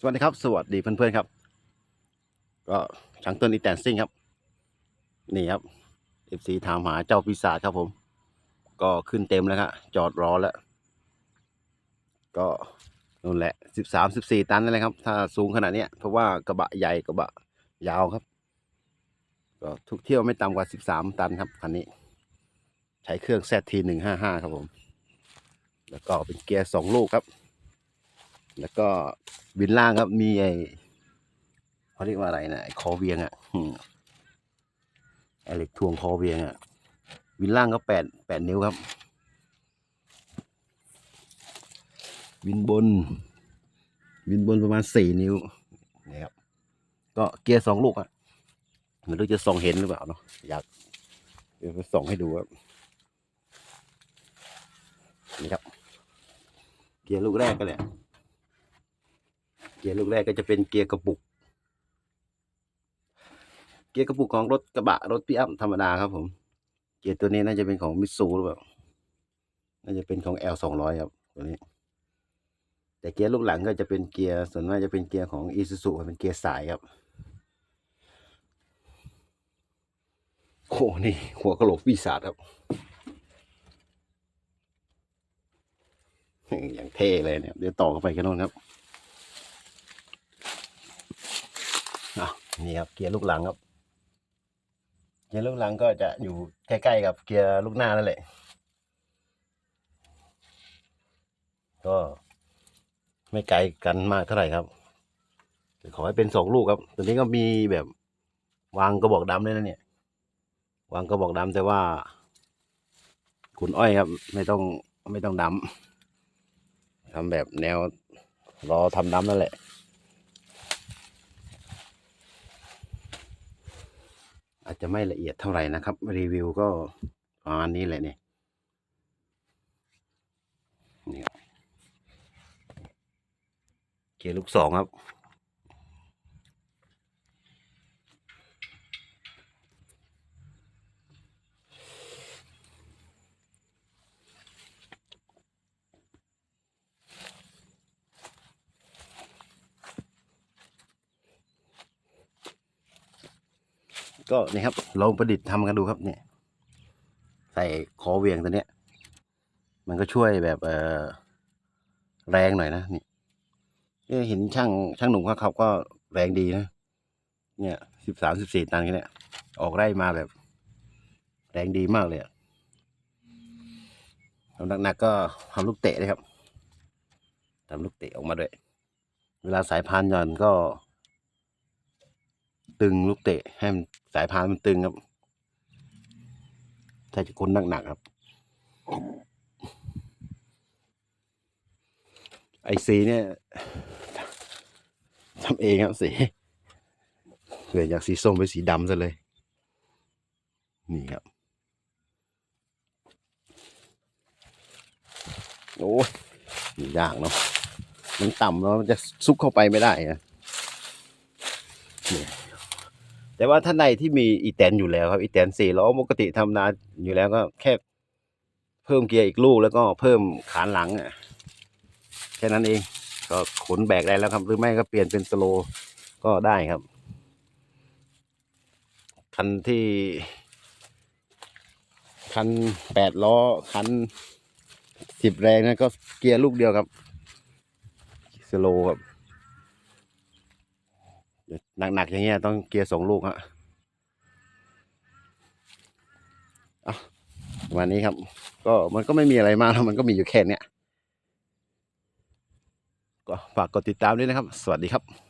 สวัสดีครับ สวัสดีเพื่อนๆครับ ก็ช่างต้นอีแตนซิ่งครับ นี่ครับเอฟซีถามหาเจ้าปีศาจครับผม ก็ขึ้นเต็มแล้วครับจอดรอแล้ว ก็นู่นแหละสิบสามสิบสี่ตันนั่นแหละครับ ถ้าสูงขนาดเนี้ยเพราะว่ากระบะใหญ่กระบะยาวครับ ก็ทุกเที่ยวไม่ต่ำกว่าสิบสามตันครับคันนี้ ใช้เครื่องแซทีหนึ่งห้าห้าครับผม แล้วก็เป็นเกียร์สองลูกครับ แล้วก็วินล่างครับมีไอเขาเรียกว่าอะไรนะไอคอเวียงอะไอเหล็กทวงคอเวียงอะวินล่างก็แปดแปดนิ้วครับ วินบน วินบนประมาณสี่นิ้วนี่ครับก็เกียร์สองลูกอะไม่รู้จะส่องเห็นหรือเปล่าเนาะอยากเดี๋ยวส่องให้ดูครับนี่ครับ เกียร์ลูกแรกก็แหละ กียร์ลูกแรกก็จะเป็นเกียร์กระปุก เกียร์กระปุกของรถกระบะรถปิอัพธรรมดาครับผม เกียร์ตัวนี้น่าจะเป็นของมิตซูหรือเปล่า น่าจะเป็นของ L สองร้อยครับตัวนี้ แต่เกียร์ลูกหลังก็จะเป็นเกียร์ส่วนมากจะเป็นเกียร์ของอีซูซูเป็นเกียร์สายครับโอ้นี่หัวกระโหลกปีศาจครับอย่างเท่เลยเนี่ย เดี๋ยวต่อเข้าไปกันโน้นครับ อะ นี่ครับ เกียร์ลูกหลังครับ เกียร์ลูกหลังก็จะอยู่ใกล้ๆกับเกียร์ลูกหน้านั่นแหละ ก็ไม่ไกลกันมากเท่าไหร่ครับขอให้เป็นสองลูกครับ ตัวนี้ก็มีแบบวางกระบอกดำด้วยนะเนี่ย วางกระบอกดำแต่ว่าขุนอ้อยครับ ไม่ต้องไม่ต้องดำทำแบบแนวรอทำดำนั่นแหละ อาจจะไม่ละเอียดเท่าไหร่นะครับ รีวิวก็ประมาณนี้แหละเนี่ยนี่เกียร์ลูกสองครับ ก็นี่ครับลองประดิษฐ์ทำกันดูครับเนี่ยใส่คอเวียงตัวเนี้ย มันก็ช่วยแบบเออแรงหน่อยนะนี่เอ้ยเห็นช่างช่างหนุ่มเขาขับก็แรงดีนะ เนี่ยสิบสามสิบสี่ตันแค่เนี้ยออกไร่มาแบบ แรงดีมากเลยอะทำหนักๆก็ทำลูกเตะเลยครับทำลูกเตะออกมาด้วย เวลาสายพานหย่อนก็ ตึงลูกเตะให้มันสายพานมันตึงครับ ถ้าจะคนหนักๆครับ ไอซีเนี่ยทำเองครับสีเปลี่ยนจากสีส้มเป็นสีดำซะเลย นี่ครับ โอ้ยยากเนาะมันต่ำเนาะมันจะซุกเข้าไปไม่ได้นะนี่ แต่ว่าท่านใดที่มีอีแตนอยู่แล้วครับอีแตนสี่ล้อปกติทำนาอยู่แล้วก็แค่เพิ่มเกียร์อีกลูกแล้วก็เพิ่มขานหลังอะแค่นั้นเองก็ขนแบกได้แล้วครับ หรือไม่ก็เปลี่ยนเป็นสโลก็ได้ครับ คันที่ คันแปดล้อ คันสิบแรงนะก็เกียร์ลูกเดียวครับ สโลครับ หนักๆอย่างเงี้ยต้องเกียร์สองลูกฮะอะวันนี้ครับ ก็มันก็ไม่มีอะไรมากแล้วมันก็มีอยู่แค่เนี้ยก็ฝากกดติดตามด้วยนะครับ สวัสดีครับ